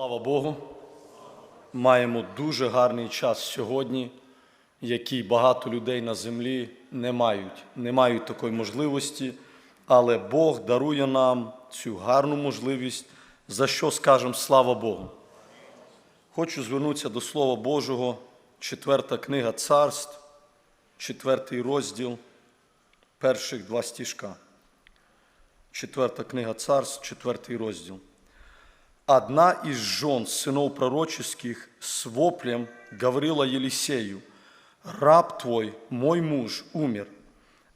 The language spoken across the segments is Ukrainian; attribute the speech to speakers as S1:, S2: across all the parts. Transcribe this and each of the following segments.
S1: Слава Богу. Маємо дуже гарний час сьогодні, який багато людей на землі не мають. Не мають такої можливості, але Бог дарує нам цю гарну можливість, за що скажемо слава Богу. Хочу звернутися до Слова Божого, четверта книга царств, четвертий розділ, перших два стіжка. Четверта книга царств, четвертий розділ. Одна из жен сынов пророческих с воплем говорила Елисею, «Раб твой, мой муж, умер,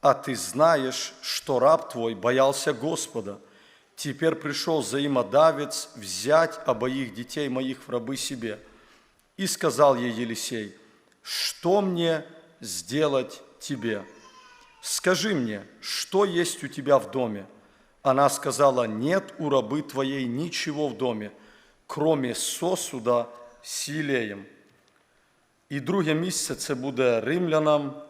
S1: а ты знаешь, что раб твой боялся Господа. Теперь пришел взаимодавец взять обоих детей моих в рабы себе». И сказал ей Елисей, «Что мне сделать тебе? Скажи мне, что есть у тебя в доме?» Она сказала, нет у рабы твоей ничего в доме, кроме сосуда з елеєм. І друге місце це буде римлянам,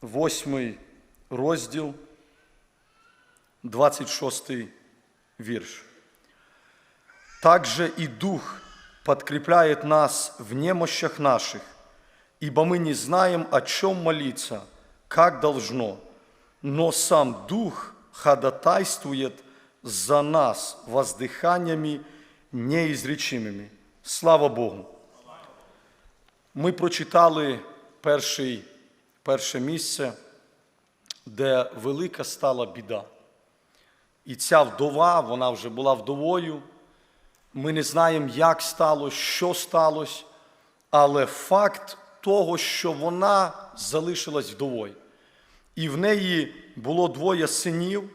S1: восьмий розділ, 26 вірш. Также и Дух подкрепляет нас в немощах наших, ибо мы не знаем, о чем молиться, как должно, но сам Дух ходатайствует за нас воздыханиями неизречимими. Слава Богу! Ми прочитали перший, перше місце, де велика стала біда. І ця вдова, вона вже була вдовою. Ми не знаємо, як сталося, що сталося, але факт того, що вона залишилась вдовою. І в неї було двоє синів,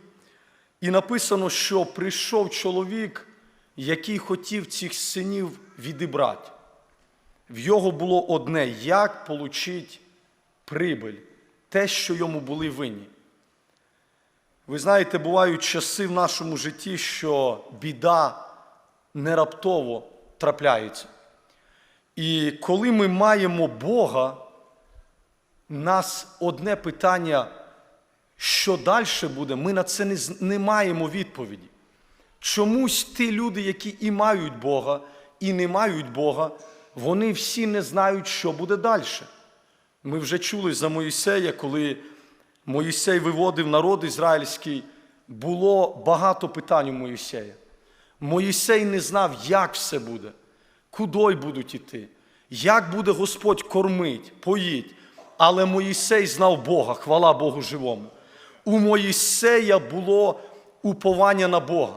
S1: і написано, що прийшов чоловік, який хотів цих синів відібрати. В його було одне, як отримати прибиль, те, що йому були винні. Ви знаєте, бувають часи в нашому житті, що біда не раптово трапляється. І коли ми маємо Бога, нас одне питання, що далі буде, ми на це не, не маємо відповіді. Чомусь ті люди, які і мають Бога, і не мають Бога, вони всі не знають, що буде далі. Ми вже чули за Моїсея, коли Моїсей виводив народ ізраїльський, було багато питань у Моїсея. Моїсей не знав, як все буде, куди будуть іти, як буде Господь кормить, поїть. Але Моїсей знав Бога, хвала Богу живому. У Моїсея було уповання на Бога.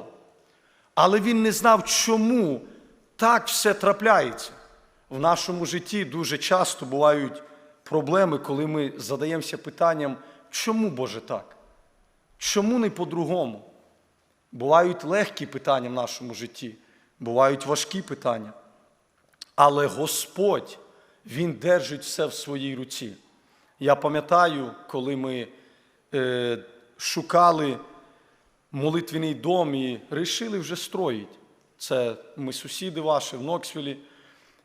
S1: Але він не знав, чому так все трапляється. В нашому житті дуже часто бувають проблеми, коли ми задаємося питанням, чому Боже так? Чому не по-другому? Бувають легкі питання в нашому житті, бувають важкі питання. Але Господь, Він держить все в своїй руці. Я пам'ятаю, коли ми е, шукали молитвений дом і вирішили вже строїти. Це ми сусіди ваші в Ноксвілі.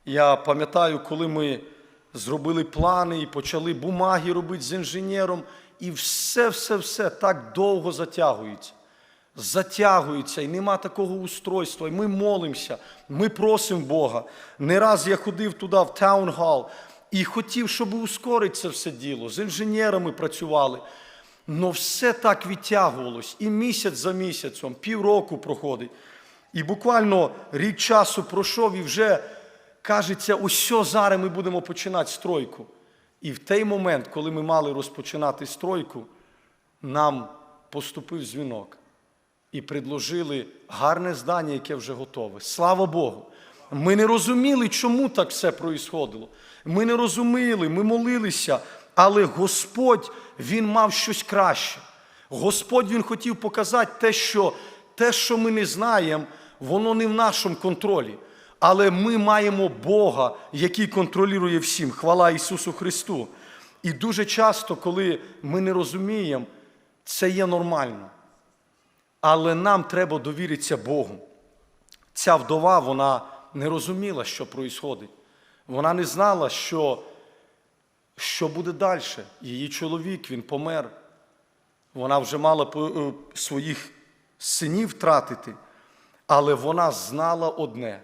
S1: Я пам'ятаю, коли ми зробили плани і почали бумаги робити з інженером, і все-все-все так довго затягується. Затягується, і нема такого устройства. І ми молимося, ми просимо Бога. Не раз я ходив туди, в таунхал, і хотів, щоб ускорити це все діло. З інженерами працювали. Но все так відтягувалось. І місяць за місяцем, півроку проходить. І буквально рік часу пройшов, і вже кажеться, ось зараз ми будемо починати стройку. І в той момент, коли ми мали розпочинати стройку, нам поступив дзвінок і предложили гарне здання, яке вже готове. Слава Богу! Ми не розуміли, чому так все проїсходило. Ми не розуміли, ми молилися, але Господь Він мав щось краще. Господь Він хотів показати те, що те, що ми не знаємо, воно не в нашому контролі. Але ми маємо Бога, який контролює всім. Хвала Ісусу Христу. І дуже часто, коли ми не розуміємо, це є нормально. Але нам треба довіритися Богу. Ця вдова, вона не розуміла, що відбувається. Вона не знала, що, що буде далі. Її чоловік, він помер. Вона вже мала е, своїх синів втратити. Але вона знала одне: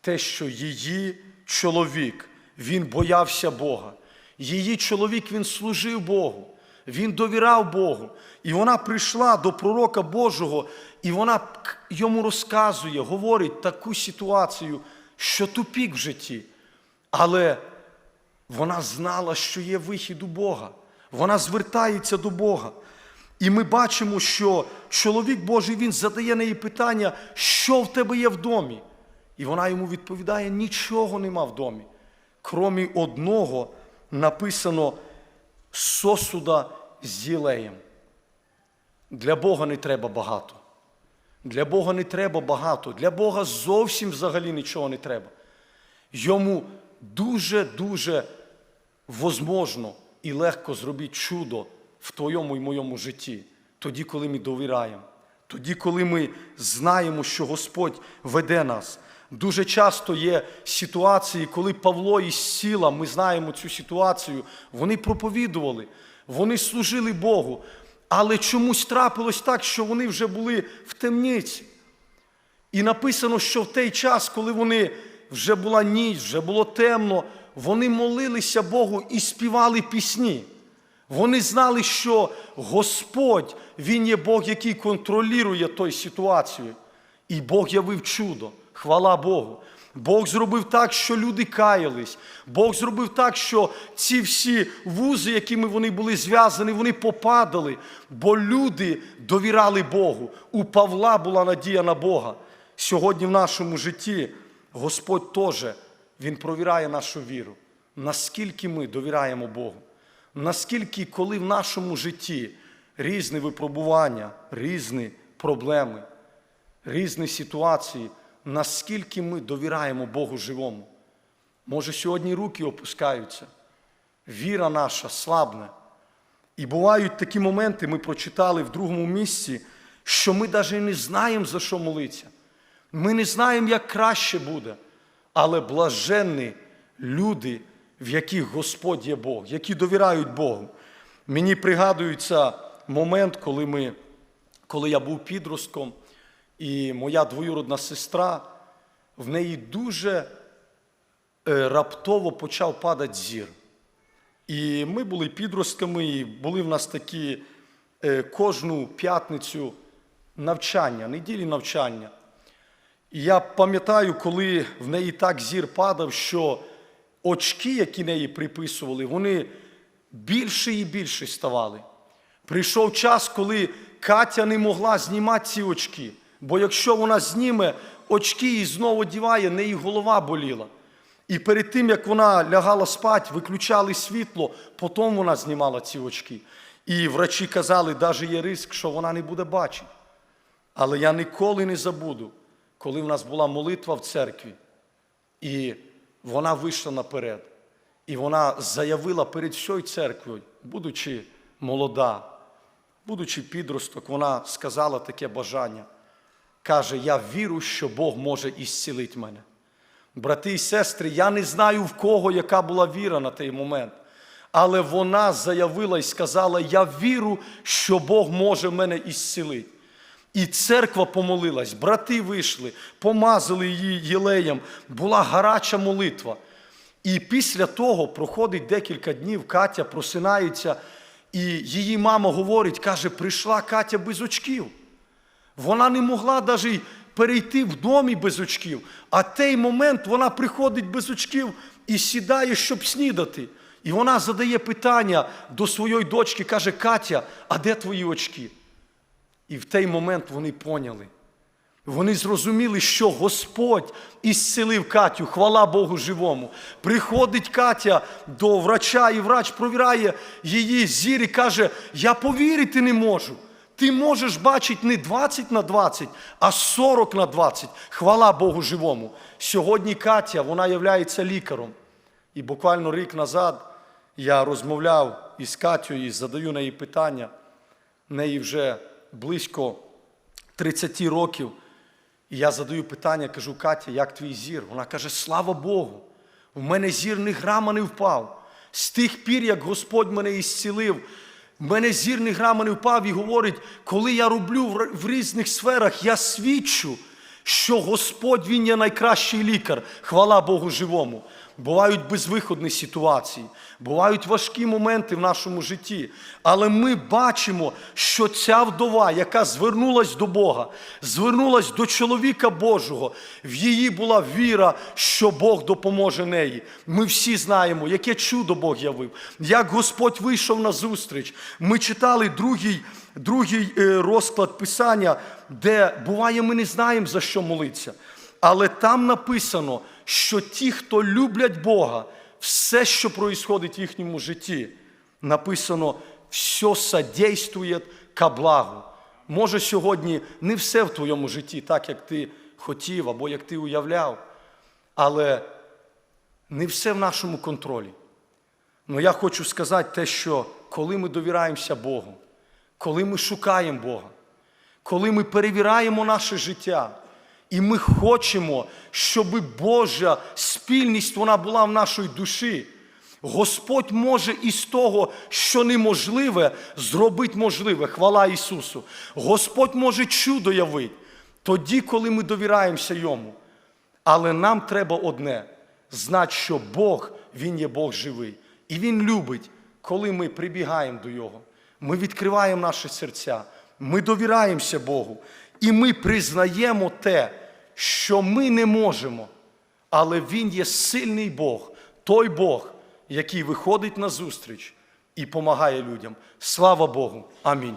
S1: те, що її чоловік, він боявся Бога. Її чоловік він служив Богу, він довіряв Богу. І вона прийшла до пророка Божого, і вона йому розказує, говорить таку ситуацію, що тупік в житті. Але вона знала, що є вихід у Бога. Вона звертається до Бога. І ми бачимо, що чоловік Божий він задає неї питання, що в тебе є в домі. І вона йому відповідає: нічого нема в домі. Кромі одного написано сосуда з єлеєм. Для Бога не треба багато. Для Бога не треба багато. Для Бога зовсім взагалі нічого не треба. Йому дуже-дуже возможно і легко зробити чудо в твоєму і моєму житті, тоді, коли ми довіряємо, тоді, коли ми знаємо, що Господь веде нас. Дуже часто є ситуації, коли Павло і Сіла, ми знаємо цю ситуацію, вони проповідували, вони служили Богу, але чомусь трапилось так, що вони вже були в темниці. І написано, що в той час, коли вони вже була ніч, вже було темно, вони молилися Богу і співали пісні. Вони знали, що Господь, Він є Бог, який контролює той ситуацію. І Бог явив чудо. Хвала Богу. Бог зробив так, що люди каялись. Бог зробив так, що ці всі вузи, якими вони були зв'язані, вони попадали, бо люди довіряли Богу. У Павла була надія на Бога. Сьогодні в нашому житті Господь теж Він провіряє нашу віру. Наскільки ми довіряємо Богу. Наскільки, коли в нашому житті різні випробування, різні проблеми, різні ситуації, наскільки ми довіряємо Богу живому. Може, сьогодні руки опускаються, віра наша слабне. І бувають такі моменти, ми прочитали в другому місці, що ми навіть не знаємо, за що молитися. Ми не знаємо, як краще буде. Але блаженні люди, в яких Господь є Бог, які довіряють Богу. Мені пригадується момент, коли, ми, коли я був підростком, і моя двоюродна сестра, в неї дуже е, раптово почав падати зір. І ми були підростками, і були в нас такі е, кожну п'ятницю навчання, неділі навчання. І я пам'ятаю, коли в неї так зір падав, що очки, які неї приписували, вони більше і більше ставали. Прийшов час, коли Катя не могла знімати ці очки. Бо якщо вона зніме очки і знову одіває, неї голова боліла. І перед тим, як вона лягала спати, виключали світло, потім вона знімала ці очки. І врачі казали, навіть є ризик, що вона не буде бачити. Але я ніколи не забуду, коли в нас була молитва в церкві, і вона вийшла наперед. І вона заявила перед всією церквою, будучи молода, будучи підросток, вона сказала таке бажання. Каже, я вірю, що Бог може ісцілити мене. Брати і сестри, я не знаю в кого яка була віра на той момент. Але вона заявила і сказала: Я вірю, що Бог може мене ісцілити. І церква помолилась, брати вийшли, помазали її єлеєм, була гаряча молитва. І після того проходить декілька днів, Катя просинається, і її мама говорить, каже, прийшла Катя без очків. Вона не могла навіть перейти в домі без очків. А той момент вона приходить без очків і сідає, щоб снідати. І вона задає питання до своєї дочки, каже: Катя, а де твої очки? І в той момент вони поняли. Вони зрозуміли, що Господь ісцелив Катю, хвала Богу живому. Приходить Катя до врача, і врач провіряє її зір і каже: Я повірити не можу. Ти можеш бачити не 20 на 20, а 40 на 20. Хвала Богу живому. Сьогодні Катя, вона є лікаром. І буквально рік назад я розмовляв із Катю і задаю неї питання. Неї вже близько 30 років. І я задаю питання, кажу, Катя, як твій зір? Вона каже, слава Богу, в мене зір ні грама не впав. З тих пір, як Господь мене ісцілив, мене зірний ні грама не впав і говорить, коли я роблю в різних сферах, я свідчу, що Господь Він є найкращий лікар, хвала Богу живому. Бувають безвиходні ситуації, бувають важкі моменти в нашому житті. Але ми бачимо, що ця вдова, яка звернулась до Бога, звернулась до чоловіка Божого, в її була віра, що Бог допоможе неї. Ми всі знаємо, яке чудо Бог явив, як Господь вийшов на зустріч. Ми читали другий, другий е, розклад Писання, де буває, ми не знаємо, за що молитися. Але там написано, що ті, хто люблять Бога, все, що происходить в їхньому житті, написано, все содействує ка благу. Може, сьогодні не все в твоєму житті, так як ти хотів або як ти уявляв, але не все в нашому контролі. Ну я хочу сказати те, що коли ми довіраємося Богу, коли ми шукаємо Бога, коли ми перевіряємо наше життя, і ми хочемо, щоб Божа спільність вона була в нашій душі. Господь може із того, що неможливе, зробити можливе. Хвала Ісусу. Господь може чудо явити тоді, коли ми довіраємося Йому. Але нам треба одне знати, що Бог, Він є Бог живий. І Він любить, коли ми прибігаємо до Його. Ми відкриваємо наші серця, ми довіраємося Богу. І ми признаємо те, що ми не можемо. Але Він є сильний Бог, той Бог, який виходить на зустріч і допомагає людям. Слава Богу. Амінь.